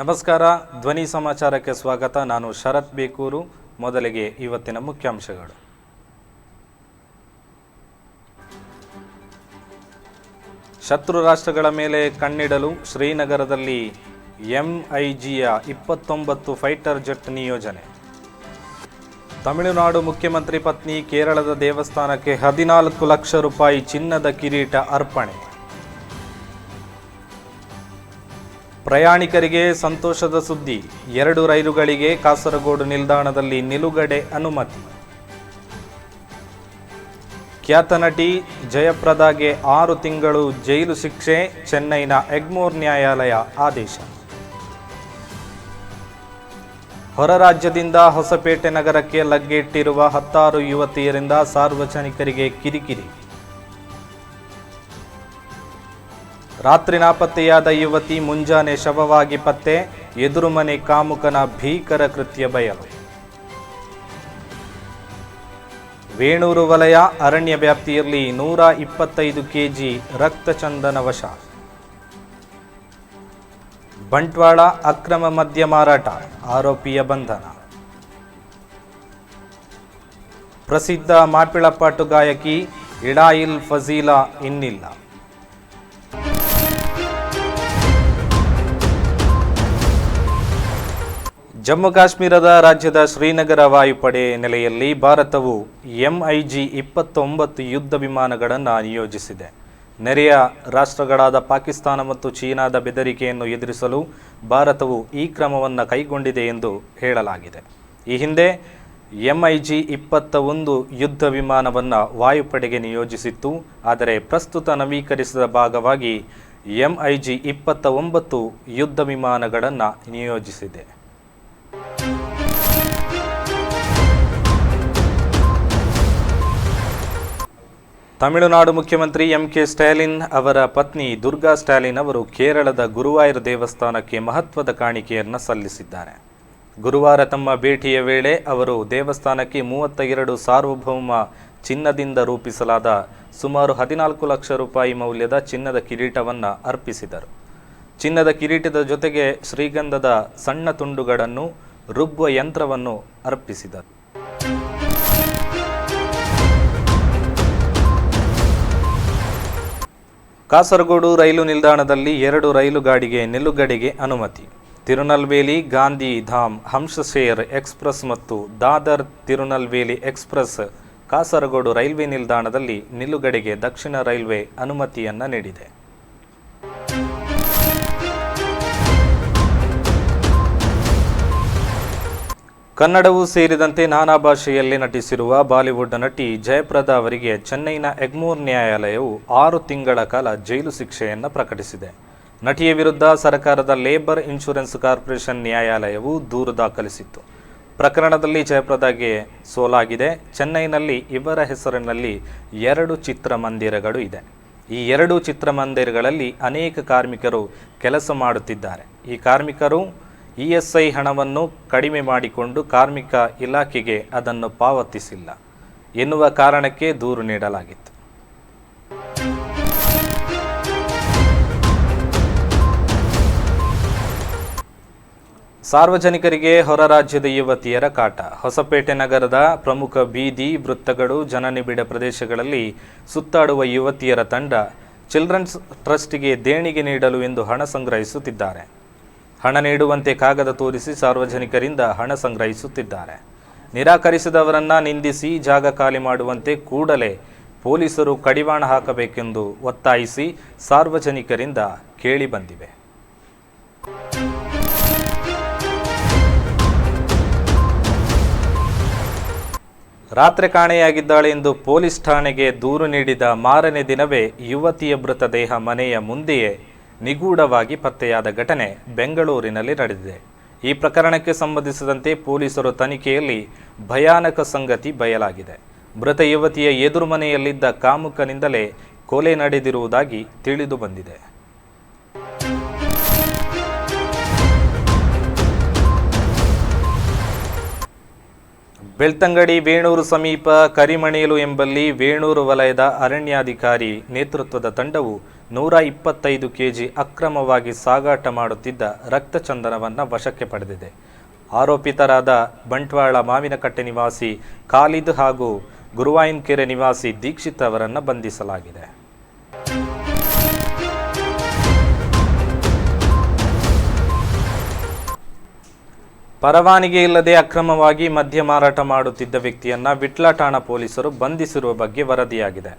ನಮಸ್ಕಾರ, ಧ್ವನಿ ಸಮಾಚಾರಕ್ಕೆ ಸ್ವಾಗತ. ನಾನು ಶರತ್ ಬೇಕೂರು. ಮೊದಲಿಗೆ ಇವತ್ತಿನ ಮುಖ್ಯಾಂಶಗಳು. ಶತ್ರು ರಾಷ್ಟ್ರಗಳ ಮೇಲೆ ಕಣ್ಣಿಡಲು ಶ್ರೀನಗರದಲ್ಲಿ ಎಂಐಜಿಯ ಇಪ್ಪತ್ತೊಂಬತ್ತು ಫೈಟರ್ ಜೆಟ್ ನಿಯೋಜನೆ. ತಮಿಳುನಾಡು ಮುಖ್ಯಮಂತ್ರಿ ಪತ್ನಿ ಕೇರಳದ ದೇವಸ್ಥಾನಕ್ಕೆ ಹದಿನಾಲ್ಕು ಲಕ್ಷ ರೂಪಾಯಿ ಚಿನ್ನದ ಕಿರೀಟ ಅರ್ಪಣೆ. ಪ್ರಯಾಣಿಕರಿಗೆ ಸಂತೋಷದ ಸುದ್ದಿ. ಎರಡು ರೈಲುಗಳಿಗೆ ಕಾಸರಗೋಡು ನಿಲ್ದಾಣದಲ್ಲಿ ನಿಲುಗಡೆ ಅನುಮತಿ. ಖ್ಯಾತ ನಟಿ ಜಯಪ್ರದಾಗೆ ಆರು ತಿಂಗಳು ಜೈಲು ಶಿಕ್ಷೆ, ಚೆನ್ನೈನ ಎಗ್ಮೋರ್ ನ್ಯಾಯಾಲಯ ಆದೇಶ. ಹೊರ ರಾಜ್ಯದಿಂದ ಹೊಸಪೇಟೆ ನಗರಕ್ಕೆ ಲಗ್ಗೆಟ್ಟಿರುವ ಹತ್ತಾರು ಯುವತಿಯರಿಂದ ಸಾರ್ವಜನಿಕರಿಗೆ ಕಿರಿಕಿರಿ. ರಾತ್ರಿ ನಾಪತ್ತೆಯಾದ ಯುವತಿ ಮುಂಜಾನೆ ಶವವಾಗಿ ಪತ್ತೆ, ಎದುರುಮನೆ ಕಾಮುಕನ ಭೀಕರ ಕೃತ್ಯ ಬಯಲು. ವೇಣೂರು ವಲಯ ಅರಣ್ಯ ವ್ಯಾಪ್ತಿಯಲ್ಲಿ ನೂರ ಇಪ್ಪತ್ತೈದು ಕೆಜಿ ರಕ್ತಚಂದನ ವಶ. ಬಂಟ್ವಾಳ ಅಕ್ರಮ ಮದ್ಯ ಮಾರಾಟ, ಆರೋಪಿಯ ಬಂಧನ. ಪ್ರಸಿದ್ಧ ಮಾಪಿಳಪಾಟು ಗಾಯಕಿ ಇಡಾಯಿಲ್ ಫಜೀಲಾ ಇನ್ನಿಲ್ಲ. ಜಮ್ಮು ಕಾಶ್ಮೀರದ ರಾಜ್ಯದ ಶ್ರೀನಗರ ವಾಯುಪಡೆ ನೆಲೆಯಲ್ಲಿ ಭಾರತವು ಎಂಐಜಿ ಇಪ್ಪತ್ತೊಂಬತ್ತು ಯುದ್ಧ ವಿಮಾನಗಳನ್ನು ನಿಯೋಜಿಸಿದೆ. ನೆರೆಯ ರಾಷ್ಟ್ರಗಳಾದ ಪಾಕಿಸ್ತಾನ ಮತ್ತು ಚೀನಾದ ಬೆದರಿಕೆಯನ್ನು ಎದುರಿಸಲು ಭಾರತವು ಈ ಕ್ರಮವನ್ನು ಕೈಗೊಂಡಿದೆ ಎಂದು ಹೇಳಲಾಗಿದೆ. ಈ ಹಿಂದೆ ಎಂಐಜಿ ಇಪ್ಪತ್ತ ಒಂದು ಯುದ್ಧ ವಿಮಾನವನ್ನು ವಾಯುಪಡೆಗೆ ನಿಯೋಜಿಸಿತ್ತು. ಆದರೆ ಪ್ರಸ್ತುತ ನವೀಕರಿಸಿದ ಭಾಗವಾಗಿ ಎಂಐಜಿ ಇಪ್ಪತ್ತ ಒಂಬತ್ತು ಯುದ್ಧ ವಿಮಾನಗಳನ್ನು ನಿಯೋಜಿಸಿದೆ. ತಮಿಳುನಾಡು ಮುಖ್ಯಮಂತ್ರಿ ಎಂ ಕೆ ಸ್ಟಾಲಿನ್ ಅವರ ಪತ್ನಿ ದುರ್ಗಾ ಸ್ಟಾಲಿನ್ ಅವರು ಕೇರಳದ ಗುರುವಾಯೂರ್ ದೇವಸ್ಥಾನಕ್ಕೆ ಮಹತ್ವದ ಕಾಣಿಕೆಯನ್ನು ಸಲ್ಲಿಸಿದ್ದಾರೆ. ಗುರುವಾರ ತಮ್ಮ ಭೇಟಿಯ ವೇಳೆ ಅವರು ದೇವಸ್ಥಾನಕ್ಕೆ ಮೂವತ್ತ ಎರಡು ಸಾರ್ವಭೌಮ ಚಿನ್ನದಿಂದ ರೂಪಿಸಲಾದ ಸುಮಾರು ಹದಿನಾಲ್ಕು ಲಕ್ಷ ರೂಪಾಯಿ ಮೌಲ್ಯದ ಚಿನ್ನದ ಕಿರೀಟವನ್ನು ಅರ್ಪಿಸಿದರು. ಚಿನ್ನದ ಕಿರೀಟದ ಜೊತೆಗೆ ಶ್ರೀಗಂಧದ ಸಣ್ಣ ತುಂಡುಗಳನ್ನು ರುಬ್ಬುವ ಯಂತ್ರವನ್ನು ಅರ್ಪಿಸಿದರು. ಕಾಸರಗೋಡು ರೈಲು ನಿಲ್ದಾಣದಲ್ಲಿ ಎರಡು ರೈಲು ಗಾಡಿಗೆ ನಿಲುಗಡೆಗೆ ಅನುಮತಿ. ತಿರುನಲ್ವೇಲಿ ಗಾಂಧಿ ಧಾಮ್, ಹಂಸಶೇರ್ ಎಕ್ಸ್ಪ್ರೆಸ್ ಮತ್ತು ದಾದರ್ ತಿರುನಲ್ವೇಲಿ ಎಕ್ಸ್ಪ್ರೆಸ್ ಕಾಸರಗೋಡು ರೈಲ್ವೆ ನಿಲ್ದಾಣದಲ್ಲಿ ನಿಲುಗಡೆಗೆ ದಕ್ಷಿಣ ರೈಲ್ವೆ ಅನುಮತಿಯನ್ನು ನೀಡಿದೆ. ಕನ್ನಡವೂ ಸೇರಿದಂತೆ ನಾನಾ ಭಾಷೆಯಲ್ಲಿ ನಟಿಸಿರುವ ಬಾಲಿವುಡ್ ನಟಿ ಜಯಪ್ರದಾ ಅವರಿಗೆ ಚೆನ್ನೈನ ಎಗ್ಮೋರ್ ನ್ಯಾಯಾಲಯವು ಆರು ತಿಂಗಳ ಕಾಲ ಜೈಲು ಶಿಕ್ಷೆಯನ್ನು ಪ್ರಕಟಿಸಿದೆ. ನಟಿಯ ವಿರುದ್ಧ ಸರ್ಕಾರದ ಲೇಬರ್ ಇನ್ಶೂರೆನ್ಸ್ ಕಾರ್ಪೊರೇಷನ್ ನ್ಯಾಯಾಲಯವು ದೂರು ದಾಖಲಿಸಿತ್ತು. ಪ್ರಕರಣದಲ್ಲಿ ಜಯಪ್ರದಾಗೆ ಸೋಲಾಗಿದೆ. ಚೆನ್ನೈನಲ್ಲಿ ಇವರ ಹೆಸರಿನಲ್ಲಿ ಎರಡು ಚಿತ್ರಮಂದಿರಗಳು ಇದೆ. ಈ ಎರಡು ಚಿತ್ರಮಂದಿರಗಳಲ್ಲಿ ಅನೇಕ ಕಾರ್ಮಿಕರು ಕೆಲಸ ಮಾಡುತ್ತಿದ್ದಾರೆ. ಈ ಕಾರ್ಮಿಕರು ಇಎಸ್ಐ ಹಣವನ್ನು ಕಡಿಮೆ ಮಾಡಿಕೊಂಡು ಕಾರ್ಮಿಕ ಇಲಾಖೆಗೆ ಅದನ್ನು ಪಾವತಿಸಿಲ್ಲ. ಎನ್ನುವ ಕಾರಣಕ್ಕೆ ದೂರು ನೀಡಲಾಗಿತ್ತು. ಸಾರ್ವಜನಿಕರಿಗೆ ಹೊರ ರಾಜ್ಯದ ಯುವತಿಯರ ಕಾಟ. ಹೊಸಪೇಟೆ ನಗರದ ಪ್ರಮುಖ ಬೀದಿ, ವೃತ್ತಗಳು, ಜನನಿಬಿಡ ಪ್ರದೇಶಗಳಲ್ಲಿ ಸುತ್ತಾಡುವ ಯುವತಿಯರ ತಂಡ ಚಿಲ್ಡ್ರನ್ಸ್ ಟ್ರಸ್ಟ್ಗೆ ದೇಣಿಗೆ ನೀಡಲು ಎಂದು ಹಣ ಸಂಗ್ರಹಿಸುತ್ತಿದ್ದಾರೆ. ಹಣ ನೀಡುವಂತೆ ಕಾಗದ ತೋರಿಸಿ ಸಾರ್ವಜನಿಕರಿಂದ ಹಣ ಸಂಗ್ರಹಿಸುತ್ತಿದ್ದಾರೆ. ನಿರಾಕರಿಸಿದವರನ್ನ ನಿಂದಿಸಿ ಜಾಗ ಖಾಲಿ ಮಾಡುವಂತೆ ಕೂಡಲೇ ಪೊಲೀಸರು ಕಡಿವಾಣ ಹಾಕಬೇಕೆಂದು ಒತ್ತಾಯಿಸಿ ಸಾರ್ವಜನಿಕರಿಂದ ಕೇಳಿ ಬಂದಿವೆ. ರಾತ್ರಿ ಕಾಣೆಯಾಗಿದ್ದಾಳೆ ಎಂದು ಪೊಲೀಸ್ ಠಾಣೆಗೆ ದೂರು ನೀಡಿದ ಮಾರನೇ ದಿನವೇ ಯುವತಿಯ ಮೃತದೇಹ ಮನೆಯ ಮುಂದೆಯೇ ನಿಗೂಢವಾಗಿ ಪತ್ತೆಯಾದ ಘಟನೆ ಬೆಂಗಳೂರಿನಲ್ಲಿ ನಡೆದಿದೆ. ಈ ಪ್ರಕರಣಕ್ಕೆ ಸಂಬಂಧಿಸಿದಂತೆ ಪೊಲೀಸರು ತನಿಖೆಯಲ್ಲಿ ಭಯಾನಕ ಸಂಗತಿ ಬಯಲಾಗಿದೆ. ಮೃತ ಯುವತಿಯ ಎದುರು ಮನೆಯಲ್ಲಿದ್ದ ಕಾಮುಕನಿಂದಲೇ ಕೊಲೆ ನಡೆದಿರುವುದಾಗಿ ತಿಳಿದು ಬಂದಿದೆ. ಬೆಳ್ತಂಗಡಿ ವೇಣೂರು ಸಮೀಪ ಕರಿಮಣೇಲು ಎಂಬಲ್ಲಿ ವೇಣೂರು ವಲಯದ ಅರಣ್ಯಾಧಿಕಾರಿ ನೇತೃತ್ವದ ತಂಡವು ನೂರ ಇಪ್ಪತ್ತೈದು ಕೆಜಿ ಅಕ್ರಮವಾಗಿ ಸಾಗಾಟ ಮಾಡುತ್ತಿದ್ದ ರಕ್ತಚಂದನವನ್ನು ವಶಕ್ಕೆ ಪಡೆದಿದೆ. ಆರೋಪಿತರಾದ ಬಂಟ್ವಾಳ ಮಾವಿನಕಟ್ಟೆ ನಿವಾಸಿ ಖಾಲಿದ್ ಹಾಗೂ ಗುರುವಾಯಿನ್ಕೆರೆ ನಿವಾಸಿ ದೀಕ್ಷಿತ್ ಅವರನ್ನು ಬಂಧಿಸಲಾಗಿದೆ. ಪರವಾನಿಗೆ ಇಲ್ಲದೆ ಅಕ್ರಮವಾಗಿ ಮದ್ಯ ಮಾರಾಟ ಮಾಡುತ್ತಿದ್ದ ವ್ಯಕ್ತಿಯನ್ನ ವಿಟ್ಲ ಠಾಣಾ ಪೊಲೀಸರು ಬಂಧಿಸಿರುವ ಬಗ್ಗೆ ವರದಿಯಾಗಿದೆ.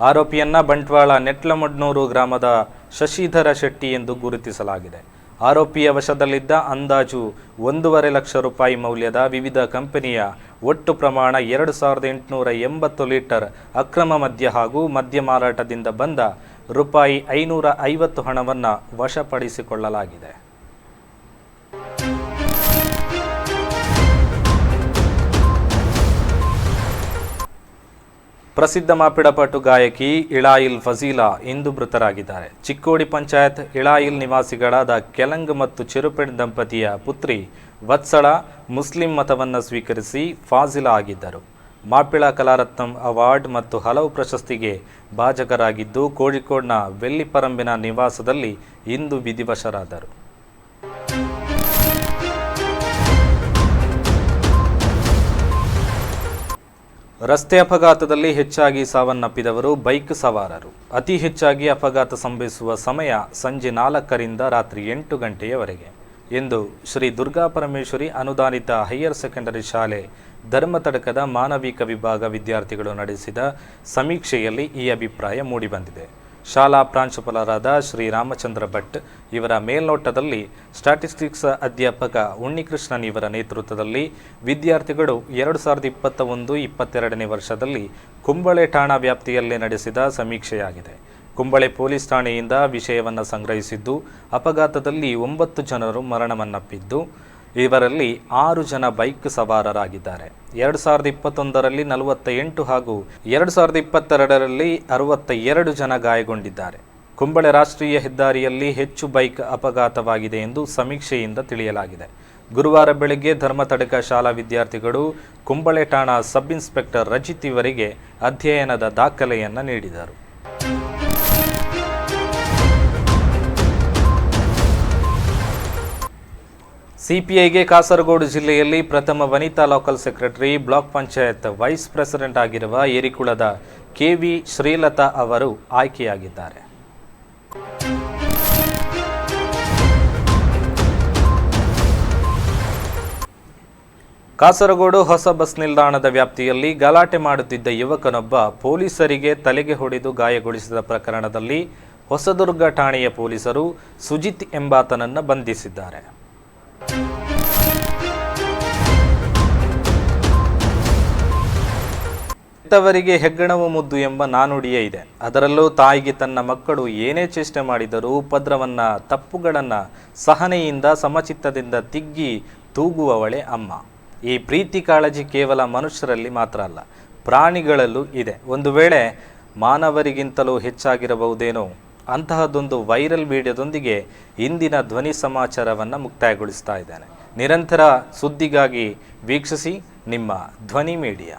ಆರೋಪಿಯನ್ನ ಬಂಟ್ವಾಳ ನೆಟ್ಲಮಡ್ನೂರು ಗ್ರಾಮದ ಶಶಿಧರ ಶೆಟ್ಟಿ ಎಂದು ಗುರುತಿಸಲಾಗಿದೆ. ಆರೋಪಿಯ ವಶದಲ್ಲಿದ್ದ ಅಂದಾಜು ಒಂದೂವರೆ ಲಕ್ಷ ರೂಪಾಯಿ ಮೌಲ್ಯದ ವಿವಿಧ ಕಂಪನಿಯ ಒಟ್ಟು ಪ್ರಮಾಣ ಎರಡು ಸಾವಿರದ ಎಂಟುನೂರ ಎಂಬತ್ತು ಲೀಟರ್ ಅಕ್ರಮ ಮದ್ಯ ಹಾಗೂ ಮದ್ಯ ಮಾರಾಟದಿಂದ ಬಂದ ರೂಪಾಯಿ ಐನೂರ ಐವತ್ತು ಹಣವನ್ನು ವಶಪಡಿಸಿಕೊಳ್ಳಲಾಗಿದೆ. ಪ್ರಸಿದ್ಧ ಮಾಪಿಡಪಟು ಗಾಯಕಿ ಇಳಾಯಿಲ್ ಫಜೀಲಾ ಇಂದು ಮೃತರಾಗಿದ್ದಾರೆ. ಚಿಕ್ಕೋಡಿ ಪಂಚಾಯತ್ ಇಳಾಯಿಲ್ ನಿವಾಸಿಗಳಾದ ಕೆಲಂಗ್ ಮತ್ತು ಚಿರುಪೆಣ್ ದಂಪತಿಯ ಪುತ್ರಿ ವತ್ಸಳ ಮುಸ್ಲಿಂ ಮತವನ್ನು ಸ್ವೀಕರಿಸಿ ಫಾಜಿಲಾ ಆಗಿದ್ದರು. ಮಾಪಿಳ ಕಲಾರತ್ನಂ ಅವಾರ್ಡ್ ಮತ್ತು ಹಲವು ಪ್ರಶಸ್ತಿಗೆ ಭಾಜಕರಾಗಿದ್ದು, ಕೋಳಿಕೋಡ್ನ ವೆಲ್ಲಿಪರಂಬಿನ ನಿವಾಸದಲ್ಲಿ ಇಂದು ವಿಧಿವಶರಾದರು. ರಸ್ತೆ ಅಪಘಾತದಲ್ಲಿ ಹೆಚ್ಚಾಗಿ ಸಾವನ್ನಪ್ಪಿದವರು ಬೈಕ್ ಸವಾರರು. ಅತಿ ಹೆಚ್ಚಾಗಿ ಅಪಘಾತ ಸಂಭವಿಸುವ ಸಮಯ ಸಂಜೆ ನಾಲ್ಕರಿಂದ ರಾತ್ರಿ ಎಂಟು ಗಂಟೆಯವರೆಗೆ. ಎಂದು ಶ್ರೀ ದುರ್ಗಾ ಪರಮೇಶ್ವರಿ ಅನುದಾನಿತ ಹೈಯರ್ ಸೆಕೆಂಡರಿ ಶಾಲೆ ಧರ್ಮತಡಕದ ಮಾನವಿಕ ವಿಭಾಗ ವಿದ್ಯಾರ್ಥಿಗಳು ನಡೆಸಿದ ಸಮೀಕ್ಷೆಯಲ್ಲಿ ಈ ಅಭಿಪ್ರಾಯ ಮೂಡಿಬಂದಿದೆ. ಶಾಲಾ ಪ್ರಾಂಶುಪಾಲರಾದ ಶ್ರೀ ರಾಮಚಂದ್ರ ಭಟ್ ಇವರ ಮೇಲ್ನೋಟದಲ್ಲಿ ಸ್ಟ್ಯಾಟಿಸ್ಟಿಕ್ಸ್ ಅಧ್ಯಾಪಕ ಉಣ್ಣಿಕೃಷ್ಣನ್ ಇವರ ನೇತೃತ್ವದಲ್ಲಿ ವಿದ್ಯಾರ್ಥಿಗಳು ಎರಡು ಸಾವಿರದ ಇಪ್ಪತ್ತ ಒಂದು ಇಪ್ಪತ್ತೆರಡನೇ ವರ್ಷದಲ್ಲಿ ಕುಂಬಳೆ ಠಾಣಾ ವ್ಯಾಪ್ತಿಯಲ್ಲಿ ನಡೆಸಿದ ಸಮೀಕ್ಷೆಯಾಗಿದೆ. ಕುಂಬಳೆ ಪೊಲೀಸ್ ಠಾಣೆಯಿಂದ ವಿಷಯವನ್ನು ಸಂಗ್ರಹಿಸಿದ್ದು, ಅಪಘಾತದಲ್ಲಿ ಒಂಬತ್ತು ಜನರು ಮರಣವನ್ನಪ್ಪಿದ್ದು ಇವರಲ್ಲಿ ಆರು ಜನ ಬೈಕ್ ಸವಾರರಾಗಿದ್ದಾರೆ. ಎರಡು ಸಾವಿರದ ಇಪ್ಪತ್ತೊಂದರಲ್ಲಿ ನಲವತ್ತ ಎಂಟು ಹಾಗೂ ಎರಡು ಸಾವಿರದ ಇಪ್ಪತ್ತೆರಡರಲ್ಲಿ ಅರವತ್ತ ಎರಡು ಜನ ಗಾಯಗೊಂಡಿದ್ದಾರೆ. ಕುಂಬಳೆ ರಾಷ್ಟ್ರೀಯ ಹೆದ್ದಾರಿಯಲ್ಲಿ ಹೆಚ್ಚು ಬೈಕ್ ಅಪಘಾತವಾಗಿದೆ ಎಂದು ಸಮೀಕ್ಷೆಯಿಂದ ತಿಳಿಯಲಾಗಿದೆ. ಗುರುವಾರ ಬೆಳಗ್ಗೆ ಧರ್ಮತಡಕ ಶಾಲಾ ವಿದ್ಯಾರ್ಥಿಗಳು ಕುಂಬಳೆ ಠಾಣಾ ಸಬ್ ಇನ್ಸ್ಪೆಕ್ಟರ್ ರಜಿತ್ ಇವರಿಗೆ ಅಧ್ಯಯನದ ದಾಖಲೆಯನ್ನು ನೀಡಿದರು. ಸಿಪಿಐಗೆ ಕಾಸರಗೋಡು ಜಿಲ್ಲೆಯಲ್ಲಿ ಪ್ರಥಮ ವನಿತಾ local secretary, block panchayat vice president ಆಗಿರುವ ಏರಿಕುಳದ ಕೆವಿ ಶ್ರೀಲತಾ ಅವರು ಆಯ್ಕೆಯಾಗಿದ್ದಾರೆ. ಕಾಸರಗೋಡು ಹೊಸ ಬಸ್ ನಿಲ್ದಾಣದ ವ್ಯಾಪ್ತಿಯಲ್ಲಿ ಗಲಾಟೆ ಮಾಡುತ್ತಿದ್ದ ಯುವಕನೊಬ್ಬ ಪೊಲೀಸರಿಗೆ ತಲೆಗೆ ಹೊಡೆದು ಗಾಯಗೊಳಿಸಿದ ಪ್ರಕರಣದಲ್ಲಿ ಹೊಸದುರ್ಗ ಠಾಣೆಯ ಪೊಲೀಸರು ಸುಜಿತ್ ಎಂಬಾತನನ್ನು ಬಂಧಿಸಿದ್ದಾರೆ. ಹೆತ್ತವರಿಗೆ ಹೆಗ್ಗಣವು ಮುದ್ದು ಎಂಬ ನಾನುಡಿಯೇ ಇದೆ. ಅದರಲ್ಲೂ ತಾಯಿಗೆ ತನ್ನ ಮಕ್ಕಳು ಏನೇ ಚೇಷ್ಟೆ ಮಾಡಿದರೂ ಉಪದ್ರವನ್ನ, ತಪ್ಪುಗಳನ್ನ ಸಹನೆಯಿಂದ, ಸಮಚಿತ್ತದಿಂದ ತಿಗ್ಗಿ ತೂಗುವವಳೆ ಅಮ್ಮ. ಈ ಪ್ರೀತಿ ಕಾಳಜಿ ಕೇವಲ ಮನುಷ್ಯರಲ್ಲಿ ಮಾತ್ರ ಅಲ್ಲ, ಪ್ರಾಣಿಗಳಲ್ಲೂ ಇದೆ. ಒಂದು ವೇಳೆ ಮಾನವರಿಗಿಂತಲೂ ಹೆಚ್ಚಾಗಿರಬಹುದೇನೋ ಅಂತಹದೊಂದು ವೈರಲ್ ವಿಡಿಯೋದೊಂದಿಗೆ ಇಂದಿನ ಧ್ವನಿ ಸಮಾಚಾರವನ್ನು ಮುಕ್ತಾಯಗೊಳಿಸ್ತಾ ಇದ್ದೇನೆ. ನಿರಂತರ ಸುದ್ದಿಗಾಗಿ ವೀಕ್ಷಿಸಿ ನಿಮ್ಮ ಧ್ವನಿ ಮೀಡಿಯಾ.